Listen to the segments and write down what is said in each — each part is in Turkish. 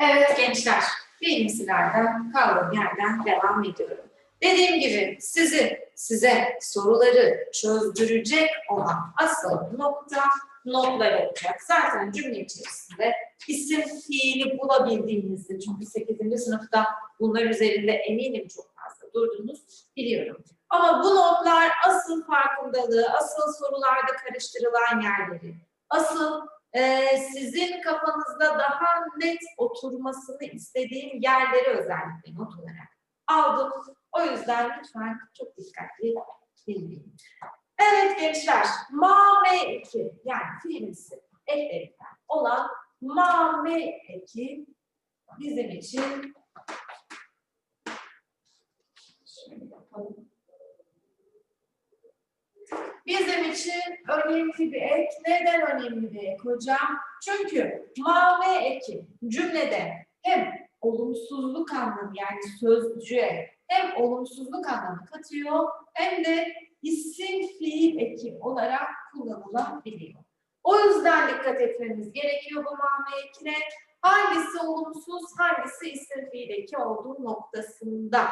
Evet gençler, bilimsilerden kaldığım yerden devam ediyorum. Dediğim gibi sizi, size soruları çözdürecek olan asıl nokta notlar olacak. Zaten cümle içerisinde isim fiili bulabildiğinizde çünkü 8. sınıfta bunlar üzerinde eminim çok fazla durdunuz biliyorum. Ama bu notlar asıl farkındalığı, asıl sorularda karıştırılan yerleri, asıl e, sizin kafanızda daha net oturmasını istediğim yerleri özellikle not olarak aldım. O yüzden lütfen çok dikkatli dinleyin. Evet gençler, mame eki yani fiilimsi eklerinden olan mame eki bizim için şöyle yapalım. Bizim için önemli bir ek. Neden önemli bir ek hocam? Çünkü mame eki cümlede hem olumsuzluk anlamı yani sözcüğe hem olumsuzluk anlamı katıyor hem de isim fiil eki olarak kullanılabiliyor. O yüzden dikkat etmemiz gerekiyor bu mame ekine. Hangisi olumsuz, hangisi isim fiil eki olduğu noktasında.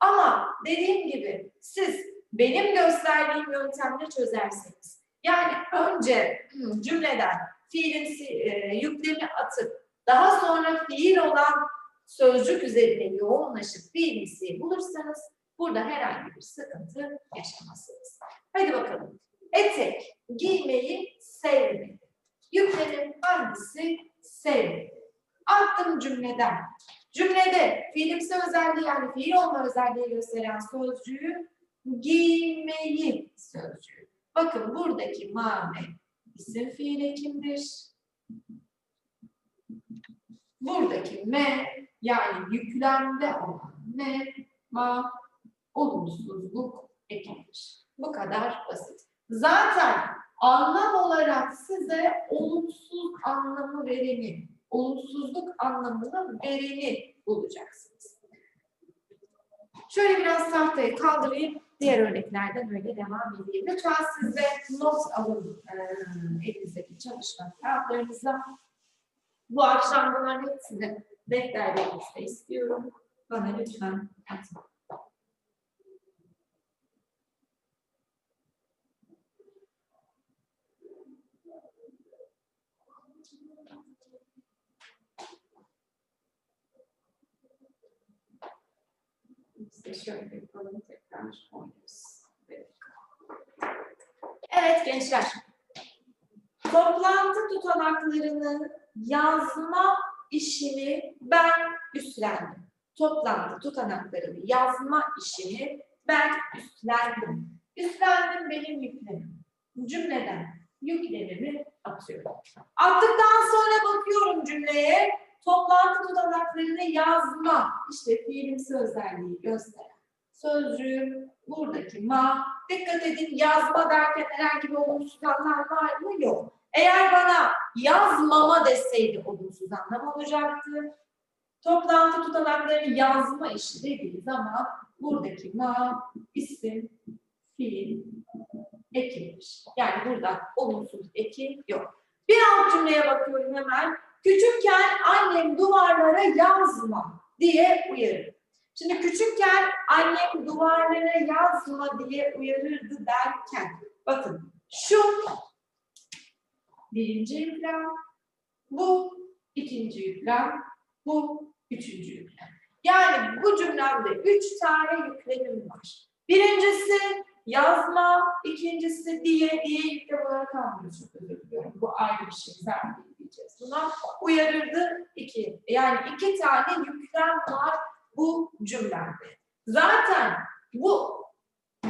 Ama dediğim gibi siz benim gösterdiğim yöntemle çözerseniz, yani önce cümleden fiilin e, yüklemi atıp daha sonra fiil olan sözcük üzerine yoğunlaşıp fiilimsiyi bulursanız burada herhangi bir sıkıntı yaşamazsınız. Hadi bakalım. Etek giymeyi sevmedi. Yüklemin hangisi sevmedi? Attım cümleden. Cümlede fiilimsi özelliği yani fiil olma özelliği gösteren sözcüğü giymeyi sözcüğü. Bakın buradaki mame isim fiil ekimdir. Buradaki me yani yüklemde olan me ma olumsuzluk ekimdir. Bu kadar basit. Zaten anlam olarak size olumsuz anlamı vereni, olumsuzluk anlamını vereni bulacaksınız. Şöyle biraz tahtayı kaldırayım. Diğer örneklerden öyle devam edeyim. Lütfen siz de not alın eee, elinizdeki çalışma kağıtlarınıza. Bu akşam bunların hepsini defterlerinizde istiyorum. Bana lütfen atın. Şöyle yapalım tekrar oynarız. Evet gençler. Toplantı tutanaklarını yazma işini ben üstlendim. Toplantı tutanaklarını yazma işini ben üstlendim. Üstlendim benim yüklemim. Cümleden yüklemimi atıyorum. Attıktan sonra bakıyorum cümleye. Toplantı tutanaklarını yazma. İşte fiilimsi özelliği gösteren sözcüğüm buradaki ma. Dikkat edin yazma derken herhangi bir olumsuz anlam var mı? Yok. Eğer bana yazmama deseydi olumsuz anlam olacaktı. Toplantı tutanaklarını yazma işi dediği zaman buradaki ma isim, fiil, ekimmiş. Yani burada olumsuz eki yok. Bir alt cümleye bakıyorum hemen. Küçükken annem duvarlara yazma diye uyarır. Şimdi küçükken annem duvarlara yazma diye uyarırdı derken bakın şu birinci yüklem, bu ikinci yüklem, bu üçüncü yüklem. Yani bu cümlemde üç tane yüklemim var. Birincisi yazma, ikincisi diye, diye yüklem olarak almıyor. Çok özür diliyorum. Bu ayrı bir şey. Sen diyeceğiz buna. Uyarırdı iki. Yani iki tane yüklem var bu cümlemde. Zaten bu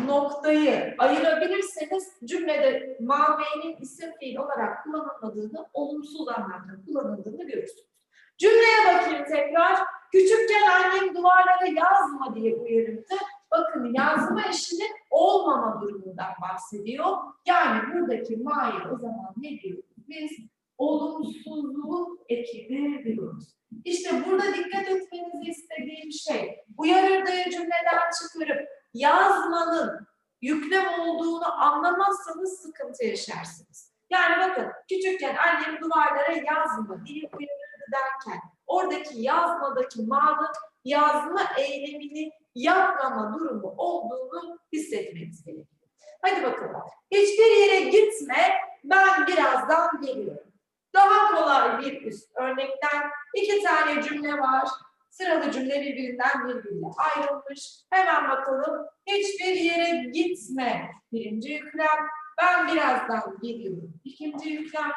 noktayı ayırabilirseniz cümlede mavenin isim fiil olarak kullanılmadığını, olumsuz anlamda kullanıldığını görürsünüz. Cümleye bakayım tekrar. Küçükken annem duvarlara yazma diye uyarırdı. Bakın yazma işinin olmama durumundan bahsediyor. Yani buradaki ma'yı o zaman ne diyoruz biz? Olumsuzluk ekini diyoruz. İşte burada dikkat etmenizi istediğim şey, uyarırdığı cümleden çıkarıp yazmanın yüklem olduğunu anlamazsanız sıkıntı yaşarsınız. Yani bakın küçükken annem duvarlara yazma diye uyarırdı derken oradaki yazmadaki ma'nın yazma eylemini yapmama durumu olduğunu hissetmeniz gerekiyor. Hadi bakalım. Hiçbir yere gitme, ben birazdan geliyorum. Daha kolay bir üst örnekten iki tane cümle var. Sıralı cümle birbirinden birbirine ayrılmış. Hemen bakalım. Hiçbir yere gitme. Birinci yüklem. Ben birazdan geliyorum. İkinci yüklem.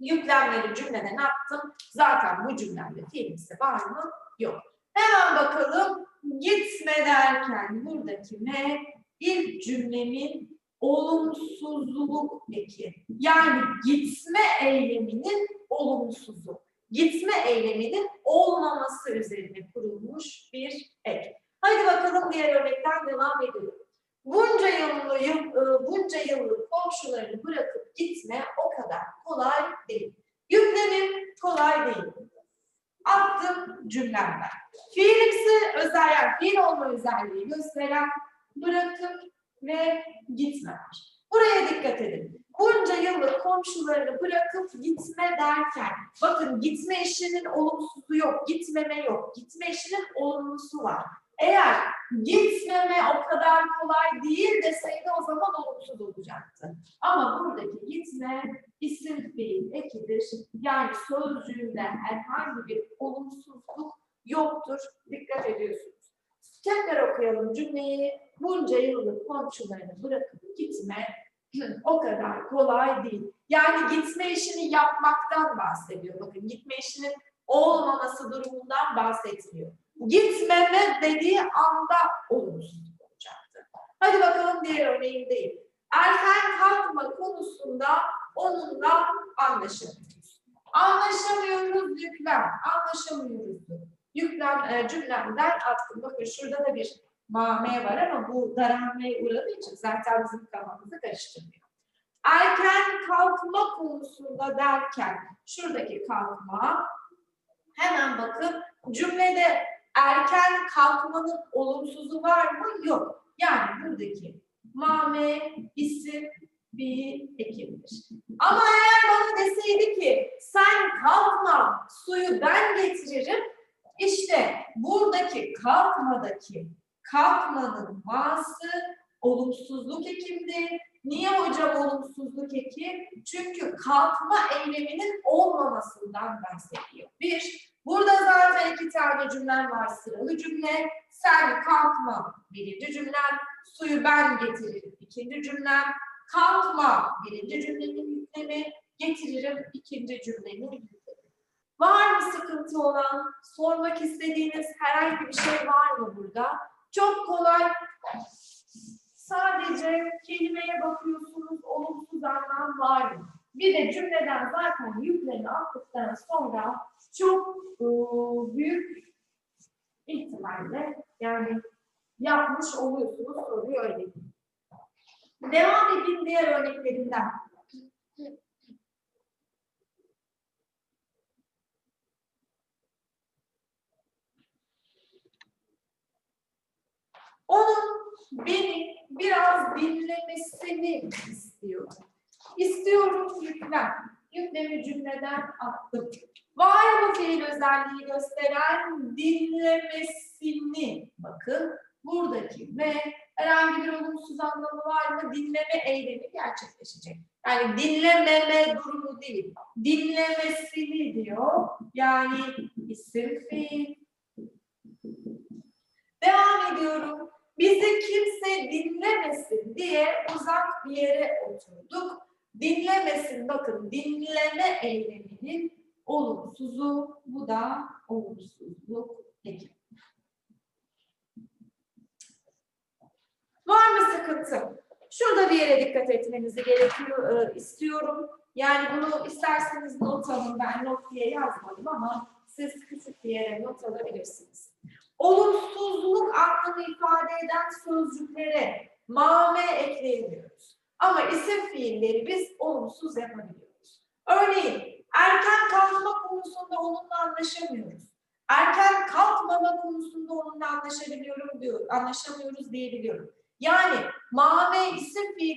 Yüklemleri cümlede ne yaptım? Zaten bu cümlemde fiilisi var mı? Yok. Hemen bakalım. Gitme derken buradaki ne? İlk cümlemin olumsuzluk eki. Yani gitme eyleminin olumsuzu. Gitme eyleminin olmaması üzerine kurulmuş bir ek. Haydi bakalım diğer örnekten devam edelim. Bunca yıllı, yıl, e, bunca yıllık komşularını bırakıp gitme o kadar kolay değil. Yüklemim kolay değil. Attım cümlemden. Fiilimsi özel, yani fiil olma özelliği gösteren bırakıp ve gitme var. Buraya dikkat edin. Bunca yıllık komşularını bırakıp gitme derken, bakın gitme işinin olumsuzu yok, gitmeme yok. Gitme işinin olumlusu var. Eğer gitmeme o kadar kolay değil deseydi o zaman olumsuz olacaktı. Ama buradaki gitme isim fiil ekidir. Yani sözcüğünde herhangi bir olumsuzluk yoktur. Dikkat ediyorsunuz. Tekrar okuyalım cümleyi. Bunca yıllık komşularını bırakıp gitme o kadar kolay değil. Yani gitme işini yapmaktan bahsediyor. Bakın gitme işinin olmaması durumundan bahsetmiyor. Gitmeme dediği anda olumsuzluk olacaktı. Hadi bakalım diğer örneğindeyim. Erken kalkma konusunda onunla anlaşamıyoruz. Anlaşamıyoruz yüklem. Anlaşamıyoruz. Yüklem e, cümlemden attım. Bakın şurada da bir mame var ama bu daralmaya uğradığı için zaten bizim kafamızı karıştırmıyor. Erken kalkma konusunda derken şuradaki kalkma hemen bakın cümlede erken kalkmanın olumsuzu var mı? Yok. Yani buradaki mame isim bir ekimdir. Ama eğer bana deseydi ki sen kalkma suyu ben getiririm işte buradaki kalkmadaki kalkmanın ma'sı olumsuzluk ekimdi. Niye hocam olumsuzluk eki? Çünkü kalkma eyleminin olmamasından bahsediyor. Bir, burada zaten iki tane cümlem var sıralı cümle. Sen kalkma birinci cümlem, suyu ben getiririm ikinci cümlem. Kalkma birinci cümlenin yüklemi, getiririm ikinci cümlenin yüklemi. Var mı sıkıntı olan, sormak istediğiniz herhangi bir şey var mı burada? Çok kolay. Sadece kelimeye bakıyorsunuz, olumsuz anlam var mı? Bir de cümleden zaten yüklemi attıktan sonra çok e, büyük ihtimalle yani yapmış oluyorsunuz soruyu öyle. Devam edeyim diğer örneklerinden. Onun beni biraz dinlemesini istiyorum. İstiyorum yüklem. Yüklemi cümleden attım. Var mı fiil özelliği gösteren dinlemesini? Bakın buradaki ve herhangi bir olumsuz anlamı var mı? Dinleme eylemi gerçekleşecek. Yani dinlememe durumu değil. Dinlemesini diyor. Yani isim fiil. Devam ediyorum. Bizi kimse dinlemesin diye uzak bir yere oturduk. Dinlemesin bakın dinleme eyleminin olumsuzu bu da olumsuzluk eki. Var mı sıkıntı? Şurada bir yere dikkat etmenizi gerekiyor e, istiyorum. Yani bunu isterseniz not alın. Ben not diye yazmadım ama siz küçük bir yere not alabilirsiniz. Olumsuzluk anlamı ifade eden sözcüklere mame ekleyemiyoruz. Ama isim fiilleri biz olumsuz yapabiliyoruz. Örneğin erken kalkma konusunda onunla anlaşamıyoruz. Erken kalkmama konusunda onunla anlaşabiliyorum diyor, anlaşamıyoruz diyebiliyorum. Yani mame isim fiil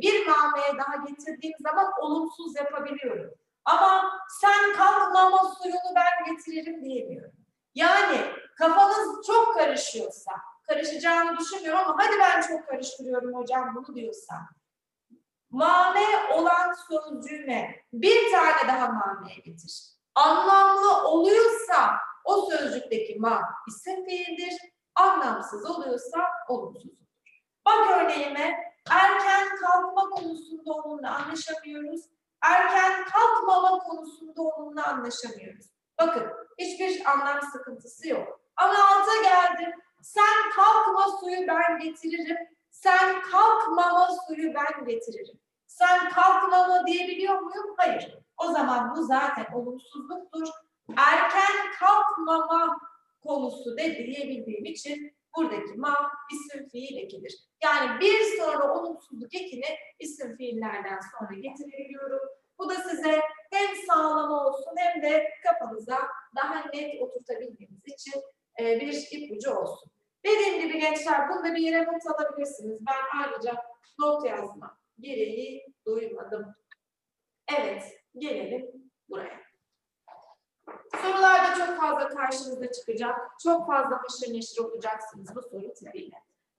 bir mameye daha getirdiğim zaman olumsuz yapabiliyorum. Ama sen kalk mama suyunu ben getiririm diyemiyorum. Yani kafanız çok karışıyorsa, karışacağını düşünmüyorum ama hadi ben çok karıştırıyorum hocam bunu diyorsa. Mame olan sözcüğüne bir tane daha mameye getir. Anlamlı oluyorsa o sözcükteki ma isim fiildir. Anlamsız oluyorsa olumsuzdur. Bak örneğime erken kalkma konusunda onunla anlaşamıyoruz. Erken kalkmama konusunda onunla anlaşamıyoruz. Bakın hiçbir anlam sıkıntısı yok. Ama alta geldim. Sen kalkma suyu ben getiririm. Sen kalkmama suyu ben getiririm. Sen kalkmama diyebiliyor muyum? Hayır. O zaman bu zaten olumsuzluktur. Erken kalkmama konusu de diyebildiğim için buradaki ma isim fiil ekidir. Yani bir sonra olumsuzluk ekini isim fiillerden sonra getirebiliyorum. Bu da size hem sağlama olsun hem de kafanıza daha net oturtabildiğiniz için e, bir ipucu olsun. Dediğim gibi gençler bunu da bir yere not alabilirsiniz. Ben ayrıca not yazma gereği duymadım. Evet, gelelim buraya. Sorularda çok fazla karşınıza çıkacak. Çok fazla haşır neşir olacaksınız bu soru tipiyle.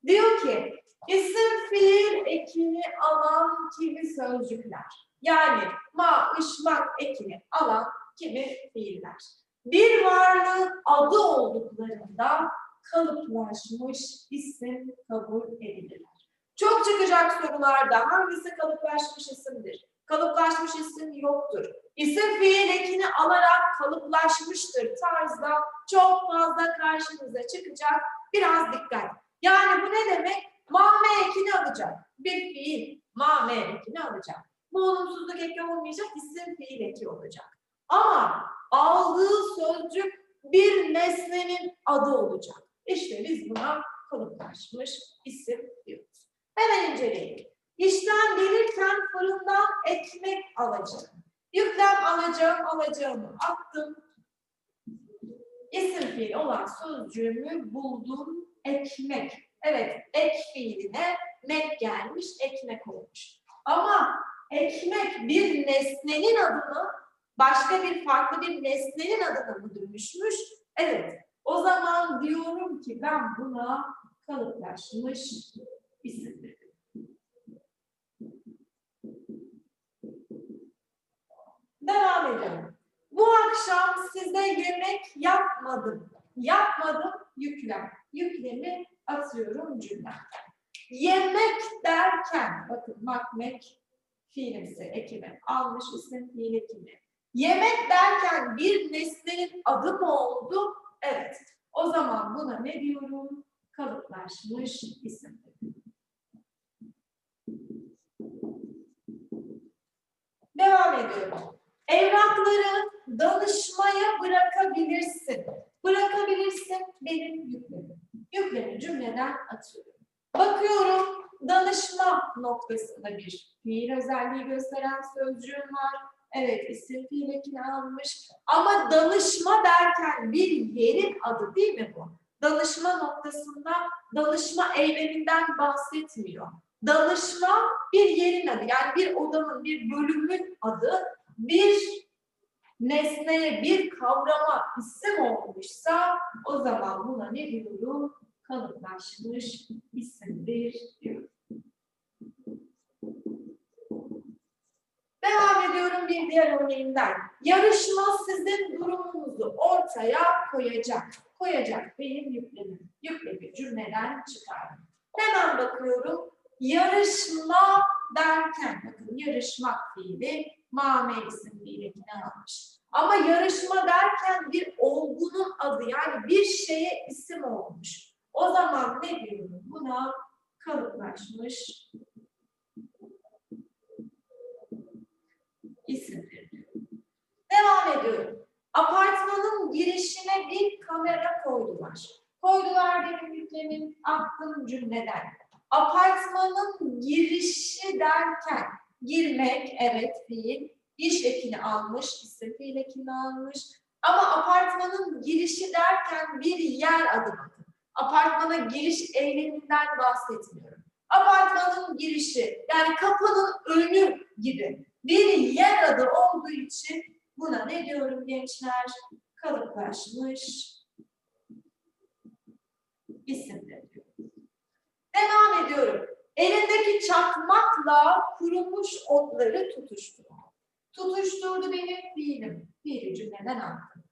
Diyor ki, isim fiil ekini alan kimi sözcükler? Yani ma, ışmak ekini alan kimi fiiller? Bir varlığın adı olduklarında kalıplaşmış isim kabul edilirler. Çok çıkacak sorularda hangisi kalıplaşmış isimdir? Kalıplaşmış isim yoktur. İsim fiil ekini alarak kalıplaşmıştır tarzda çok fazla karşınıza çıkacak. Biraz dikkat. Yani bu ne demek? Mame ekini alacak. Bir fiil mame ekini alacak. Bu olumsuzluk eki olmayacak, isim fiil eki olacak. Ama aldığı sözcük bir nesnenin adı olacak. İşte biz buna kalıplaşmış isim diyoruz. Hemen inceleyelim. İşten gelirken fırından ekmek alacağım. Yüklem alacağım, alacağımı attım. İsim fiil olan sözcüğümü buldum, ekmek. Evet, ek fiiline mek gelmiş, ekmek olmuş. Ama ekmek bir nesnenin adını başka bir farklı bir nesnenin adına mı dönüşmüş? Evet. O zaman diyorum ki ben buna kalıplaşmış isimdir. Devam ediyorum. Bu akşam size yemek yapmadım. Yapmadım yüklem. Yüklemi atıyorum cümlemden. Yemek derken, bakın makmek fiilimsi ekimi, almış isim fiil ekimi. Yemek derken bir nesnenin adı mı oldu? Evet. O zaman buna ne diyorum? Kalıplaşmış isimdir. Devam ediyorum. Evrakları danışmaya bırakabilirsin. Bırakabilirsin benim yüklemim. Yüklemi cümleden atıyorum. Bakıyorum danışma noktasında bir fiil özelliği gösteren sözcüğüm var. Evet isim fiil ekini almış. Ama danışma derken bir yerin adı değil mi bu? Danışma noktasında danışma eyleminden bahsetmiyor. Danışma bir yerin adı. Yani bir odanın, bir bölümün adı. Bir nesneye, bir kavrama isim olmuşsa o zaman buna ne diyorum? Kalıplaşmış isimdir diyorum. Devam ediyorum bir diğer örneğinden. Yarışma sizin durumunuzu ortaya koyacak. Koyacak benim yüklemim. Yüklemi cümleden çıkardım. Hemen bakıyorum. Yarışma derken, bakın yarışmak fiili mame isim fiilini almış. Ama yarışma derken bir olgunun adı yani bir şeye isim olmuş. O zaman ne diyorum? Buna kalıplaşmış isimdir. Devam ediyorum. Apartmanın girişine bir kamera koydular. Koydular benim yüklemim attım cümleden. Apartmanın girişi derken girmek evet fiil, iş ekini almış, isim ekini almış. Ama apartmanın girişi derken bir yer adı bakın. Apartmana giriş eyleminden bahsetmiyorum. Apartmanın girişi yani kapının önü gibi bir yer adı olduğu için buna ne diyorum gençler? Kalıplaşmış isimdir diyorum. Devam ediyorum. Elindeki çakmakla kurumuş otları tutuşturdu. Tutuşturdu benim fiilim. Fiili cümleden attım.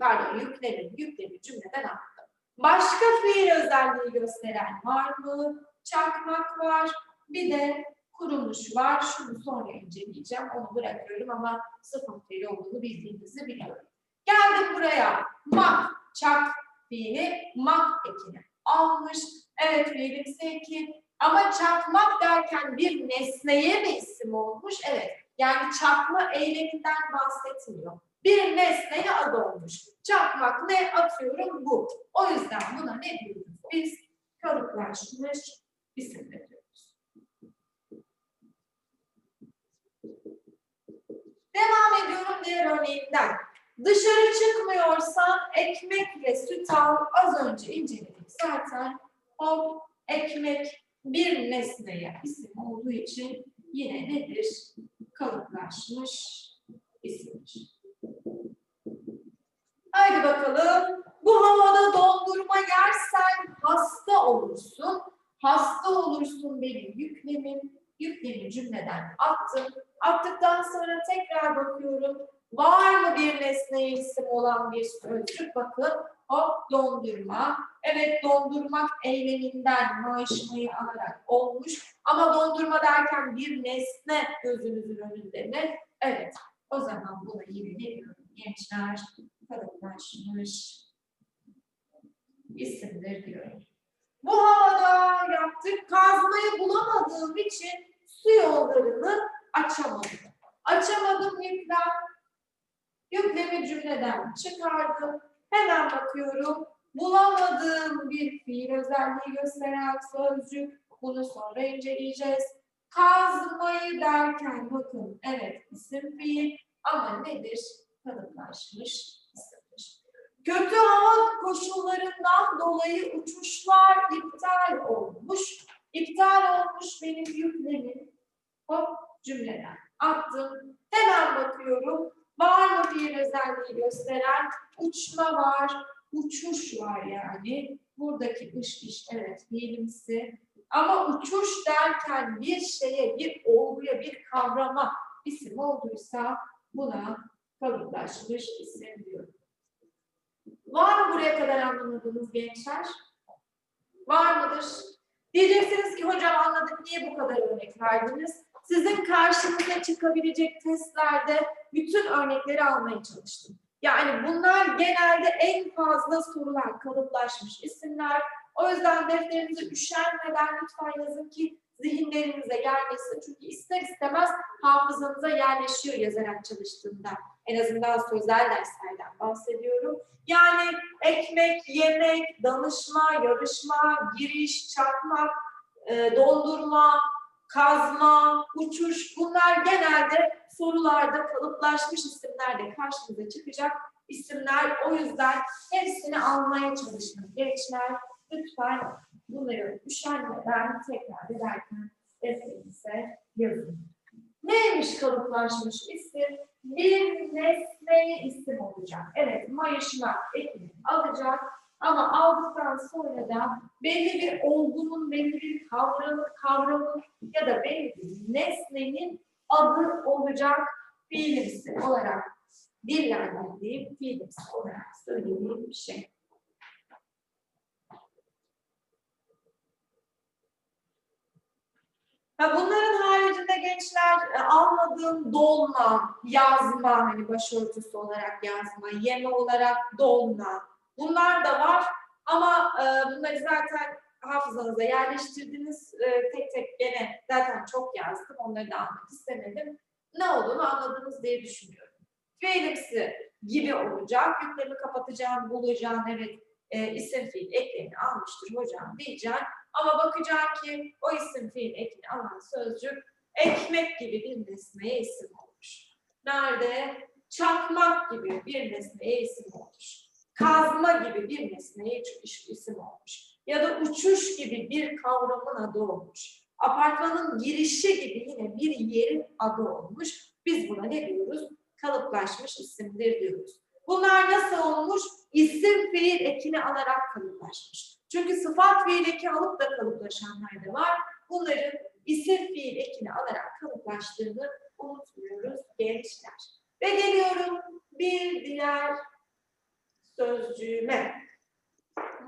Pardon yükledim. Yüklemi cümleden attım. Başka fiil özelliği gösteren var mı? Çakmak var. Bir de kurumuş var. Şunu sonra inceleyeceğim. Onu bırakıyorum ama sıfır fiil olduğunu bildiğinizi biliyorum. Geldim buraya. Mak, çak fiili mak ekini almış. Evet fiilim eki. Ama çakmak derken bir nesneye mi isim olmuş? Evet. Yani çakma eyleminden bahsetmiyor. Bir nesneye adı olmuş. Çakmak ne atıyorum bu. O yüzden buna ne diyoruz? Biz kalıplaşmış isimler diyoruz. Devam ediyorum diğer örneğinden. Dışarı çıkmıyorsan ekmek ve süt al. Az önce inceledik zaten. O ekmek bir nesneye isim olduğu için yine nedir? Kalıplaşmış isimdir. Haydi bakalım. Bu havada dondurma yersen hasta olursun. Hasta olursun benim yüklemim. Yüklemi cümleden attım. Attıktan sonra tekrar bakıyorum. Var mı bir nesneye isim olan bir sözcük? Bakın hop dondurma. Evet dondurmak eyleminden maaşmayı alarak olmuş. Ama dondurma derken bir nesne gözünüzün önünde mi? Evet. O zaman buna yine ne diyorum gençler? Kalıplaşmış isimdir diyorum. Bu havada yaptık. Kazmayı bulamadığım için su yollarını açamadım. Açamadım yüklem. Yüklemi cümleden çıkardım. Hemen bakıyorum. Bulamadığım bir fiil özelliği gösteren sözcük. Bunu sonra inceleyeceğiz. Kazmayı derken bakın evet isim fiil ama nedir? Kalıplaşmış isimdir. Kötü hava koşullarından dolayı uçuşlar iptal olmuş. İptal olmuş benim yüklemim. Hop cümleden attım. Hemen bakıyorum. Var mı bir özelliği gösteren? Uçma var, uçuş var yani. Buradaki ış iş evet fiilimsi. Ama uçuş derken bir şeye, bir olguya, bir kavrama isim olduysa buna kalıplaşmış isim diyorum. Var mı buraya kadar anlamadığınız gençler? Var mıdır? Diyeceksiniz ki hocam anladık niye bu kadar örnek verdiniz? Sizin karşınıza çıkabilecek testlerde bütün örnekleri almaya çalıştım. Yani bunlar genelde en fazla sorular, kalıplaşmış isimler. O yüzden defterinize üşenmeden lütfen yazın ki zihinlerinize yerleşsin. Çünkü ister istemez hafızanıza yerleşiyor yazarak çalıştığında. En azından sözel derslerden bahsediyorum. Yani ekmek, yemek, danışma, yarışma, giriş, çakmak, e, dondurma, kazma, uçuş bunlar genelde sorularda kalıplaşmış isimlerde karşımıza çıkacak isimler. O yüzden hepsini almaya çalışın gençler. Lütfen bunları üşenmeden tekrar ederken defterinize yazın. Neymiş kalıplaşmış isim? Bir nesneye isim olacak. Evet, mayışmak ekini alacak ama aldıktan sonra da belli bir olgunun, belli bir kavramın, kavramın ya da belli bir nesnenin adı olacak fiilimsi olarak dillendirdiğim, fiilimsi olarak söylediğim bir şey. Ha bunların haricinde gençler e, almadığım dolma, yazma, hani başörtüsü olarak yazma, yeme olarak dolma. Bunlar da var ama e, bunları zaten hafızanıza yerleştirdiniz. E, tek tek gene zaten çok yazdım. Onları da almak istemedim. Ne olduğunu anladınız diye düşünüyorum. Fiilimsi gibi olacak. Yüklemi kapatacağım, bulacağım. Evet e, isim fiil eklerini almıştır hocam diyeceğim. Ama bakacağım ki o isim fiil ekini alan sözcük ekmek gibi bir nesneye isim olmuş. Nerede? Çakmak gibi bir nesneye isim olmuş. Kazma gibi bir nesneye isim olmuş. ya da uçuş gibi bir kavramın adı olmuş. Apartmanın girişi gibi yine bir yerin adı olmuş. Biz buna ne diyoruz? Kalıplaşmış isimdir diyoruz. Bunlar nasıl olmuş? İsim fiil ekini alarak kalıplaşmış. Çünkü sıfat fiil eki alıp da kalıplaşanlar da var. Bunların isim fiil ekini alarak kalıplaştığını unutmuyoruz gençler. Ve geliyorum bir diğer sözcüğüme.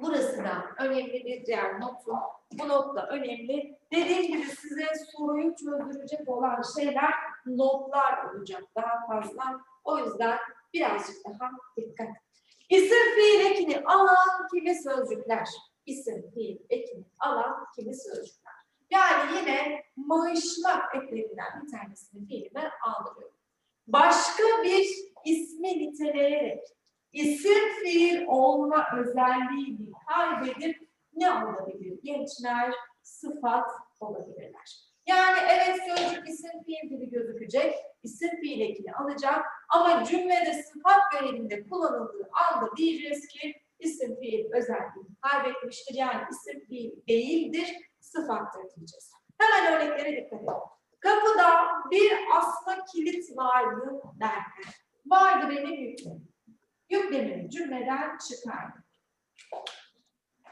Burası da önemli bir diğer notum. Bu not da önemli. Dediğim gibi size soruyu çözdürecek olan şeyler notlar olacak daha fazla. O yüzden birazcık daha dikkat. İsim fiil ekini alan kimi sözcükler? İsim fiil ekini alan kimi sözcükler? Yani yine maaşlar eklerinden bir tanesini fiilime aldırıyorum. Başka bir ismi niteleyerek isim fiil olma özelliğini kaybedip ne olabilir? Gençler sıfat olabilirler. Yani evet sözcük isim fiil gibi gözükecek, isim fiil ekini alacak ama cümlede sıfat görevinde kullanıldığı anda diyeceğiz ki isim fiil özelliğini kaybetmiştir. Yani isim fiil değildir, sıfattır diyeceğiz. Hemen örneklere dikkat edelim. Kapıda bir asma kilit vardı derken. Vardı benim yüklemim. Yüklemimi cümleden çıkardım.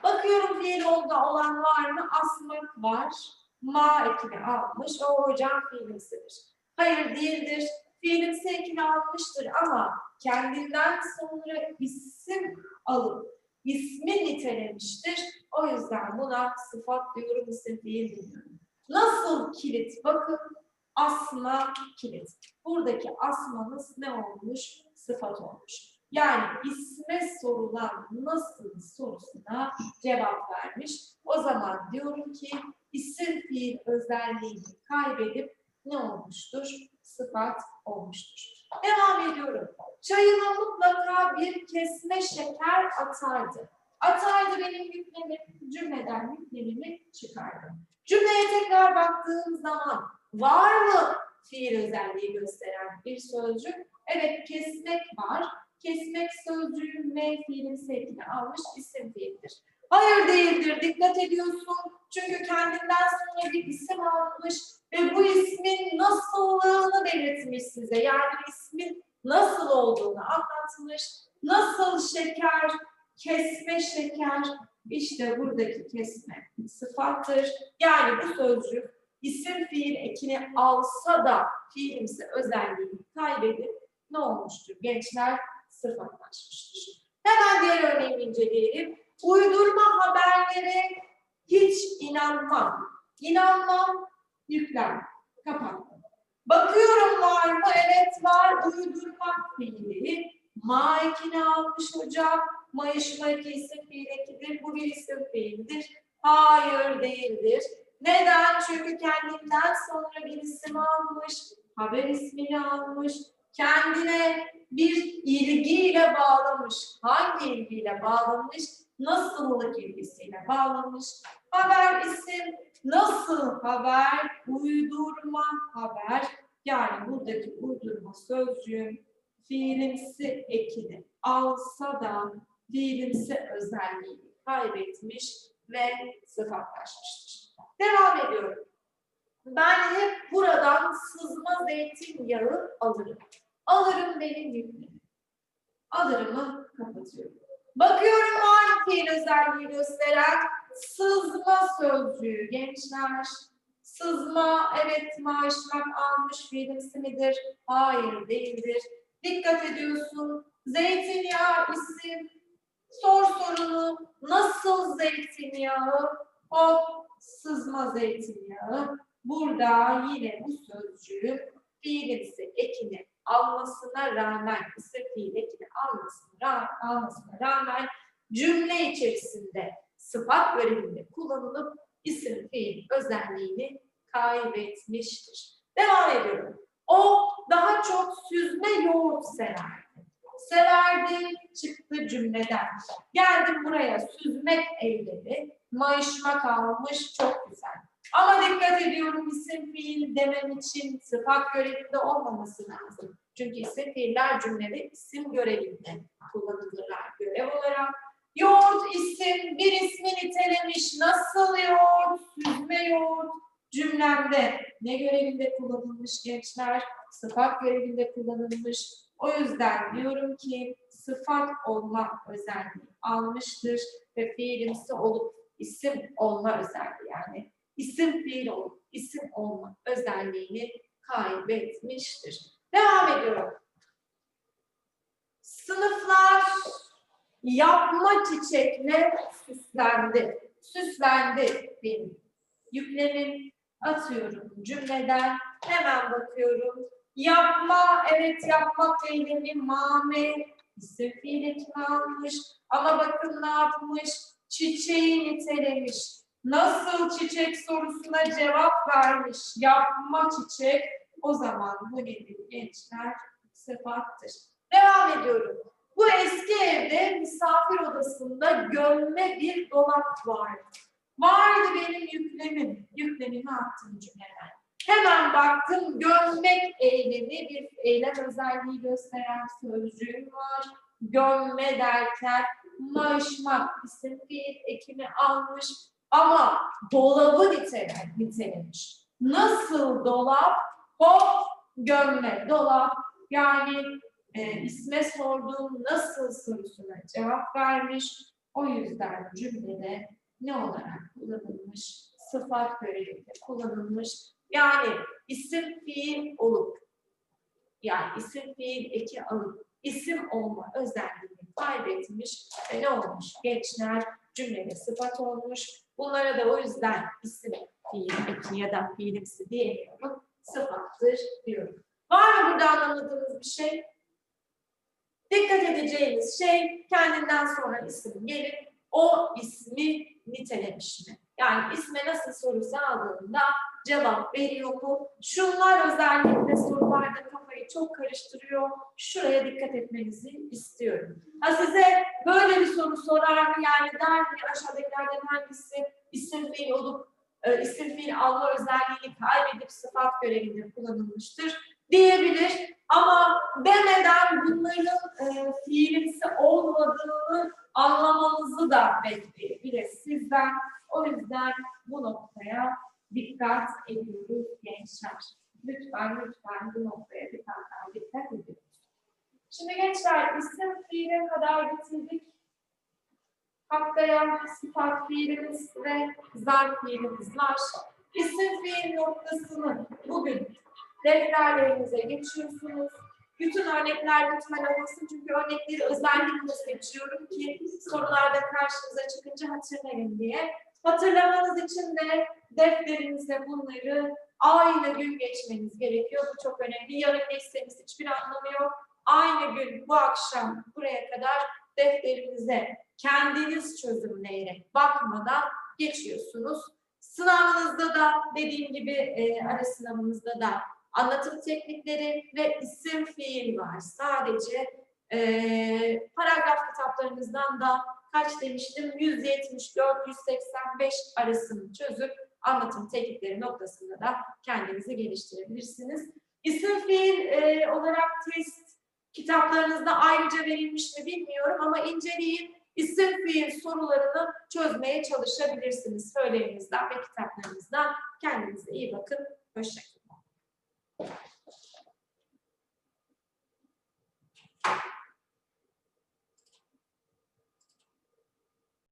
Bakıyorum fiil oldu olan var mı? Asmak var. Ma ekini almış. O hocam fiilimsidir. Hayır değildir. Fiilimsi ekini almıştır ama kendinden sonra isim alıp ismi nitelemiştir. O yüzden buna sıfat diyorum, isim fiil diyorum. Nasıl kilit? Bakın asma kilit. Buradaki asmanız ne olmuş? Sıfat olmuş. Yani isme sorulan nasıl sorusuna cevap vermiş. O zaman diyorum ki isim fiil özelliğini kaybedip ne olmuştur? Sıfat olmuştur. Devam ediyorum. Çayına mutlaka bir kesme şeker atardı. Atardı benim yüklemim, cümleden yüklemimi çıkardım. Cümleye tekrar baktığım zaman var mı fiil özelliği gösteren bir sözcük? Evet kesmek var. Kesmek sözcüğün ve fiilin sevkini almış isim fiildir. Hayır değildir. Dikkat ediyorsun. Çünkü kendinden sonra bir isim almış ve bu ismin nasıllığını belirtmiş size. Yani ismin nasıl olduğunu anlatmış. Nasıl şeker, kesme şeker. İşte buradaki kesme sıfattır. Yani bu sözcük isim fiil ekini alsa da fiilimsi özelliğini kaybedip ne olmuştur? Gençler sıfatlaşmıştır. Hemen diğer örneği inceleyelim. Uydurma haberlere hiç inanmam. İnanmam, yüklem, kapattım. Bakıyorum var mı? Evet var. Uydurmak fiili. Ma almış hocam. Mayışma eki isim fiil ekidir. Bu bir isim fiildir. Hayır değildir. Neden? Çünkü kendinden sonra bir isim almış. Haber ismini almış. Kendine bir ilgiyle bağlamış. Hangi ilgiyle bağlamış? Nasıllık ilgisiyle bağlamış. Haber isim, nasıl haber, uydurma haber. Yani buradaki uydurma sözcüğün fiilimsi ekini alsa da fiilimsi özelliğini kaybetmiş ve sıfatlaşmıştır. Devam ediyorum. Ben hep buradan sızma zeytinyağı alırım. Alırım benim yükümü. Alırımı kapatıyorum. Bakıyorum fiil özelliği gösteren sızma sözcüğü gençler. Sızma evet maaşmak almış fiilimsi midir? Hayır değildir. Dikkat ediyorsun. Zeytinyağı isim. Sor sorunu. Nasıl zeytinyağı? Hop sızma zeytinyağı. Burada yine bu sözcüğün fiilimsi ekini almasına rağmen, isim fiil ekini almasına, almasına rağmen cümle içerisinde sıfat görevinde kullanılıp isim fiil özelliğini kaybetmiştir. Devam ediyorum. O daha çok süzme yoğurt severdi. Severdi çıktı cümleden. Geldim buraya süzmek eylemi, mayışmak almış çok güzel. Ama dikkat ediyorum isim fiil demem için sıfat görevinde olmaması lazım. Çünkü isim fiiller cümlede isim görevinde kullanılırlar görev olarak. Yoğurt isim, bir ismi nitelemiş. Nasıl yoğurt? Süzme yoğurt. Cümlemde ne görevinde kullanılmış gençler? Sıfat görevinde kullanılmış. O yüzden diyorum ki sıfat olma özelliği almıştır ve fiilimsi olup isim olma özelliği yani isim fiil olup isim olma özelliğini kaybetmiştir. Devam ediyorum. Sınıflar yapma çiçekle süslendi. Süslendi benim. Yüklemim atıyorum cümleden hemen bakıyorum. Yapma, evet yapmak eylemi mame, isim fiil ekimi almış. Ama bakın ne yapmış? Çiçeği nitelemiş. Nasıl çiçek sorusuna cevap vermiş. Yapma çiçek. O zaman bu nedir gençler? Sıfattır. Devam ediyorum. Bu eski evde misafir odasında gömme bir dolap vardı. Vardı benim yüklemim. Yüklemimi attım cümleden. Hemen baktım gömmek eylemi bir eylem özelliği gösteren sözcüğüm var. Gömme derken mayışmak isim fiil ekini almış ama dolabı nitele, nitelemiş. Nasıl dolap? Hop gömme dolap yani e, isme sorduğum nasıl sorusuna cevap vermiş. O yüzden cümlede ne olarak kullanılmış? Sıfat görevinde kullanılmış. Yani isim fiil olup yani isim fiil eki alıp isim olma özelliğini kaybetmiş ve ne olmuş? Gençler cümlede sıfat olmuş. Bunlara da o yüzden isim fiil eki ya da fiilimsi diyemiyorum. Sıfattır diyorum. Var mı burada anlamadığınız bir şey? Dikkat edeceğiniz şey kendinden sonra isim gelir. O ismi nitelemiş mi? Yani isme nasıl sorusu aldığında cevap veriyor mu? Şunlar özellikle sorularda kafayı çok karıştırıyor. Şuraya dikkat etmenizi istiyorum. Ha size soru sorar mı? Yani der mi aşağıdakilerden hangisi isim fiil olup e, isim fiil alma özelliğini kaybedip sıfat görevinde kullanılmıştır diyebilir. Ama demeden bunların e, fiilimsi olmadığını anlamanızı da bekleyebilir sizden. O yüzden bu noktaya dikkat ediyoruz gençler. Lütfen lütfen bu noktaya dikkat ediyoruz. Şimdi gençler isim fiile kadar getirdik. Haftaya sıfat fiilimiz ve zarf fiilimiz var. İsim fiil noktasını bugün defterlerinize geçiyorsunuz. Bütün örnekler lütfen alınsın çünkü örnekleri özellikle seçiyorum ki sorularda karşınıza çıkınca hatırlayın diye. Hatırlamanız için de defterinize bunları aynı gün geçmeniz gerekiyor. Bu çok önemli. Yarın geçseniz hiçbir anlamı yok. Aynı gün bu akşam buraya kadar defterinize kendiniz çözümleyerek bakmadan geçiyorsunuz. Sınavınızda da dediğim gibi e, ara sınavınızda da anlatım teknikleri ve isim fiil var. Sadece e, paragraf kitaplarınızdan da kaç demiştim? 174-185 arasını çözüp anlatım teknikleri noktasında da kendinizi geliştirebilirsiniz. İsim fiil e, olarak test kitaplarınızda ayrıca verilmiş mi bilmiyorum ama inceleyin isim fiil sorularını çözmeye çalışabilirsiniz. Söylerinizden ve kitaplarınızdan. Kendinize iyi bakın. Hoşçakalın.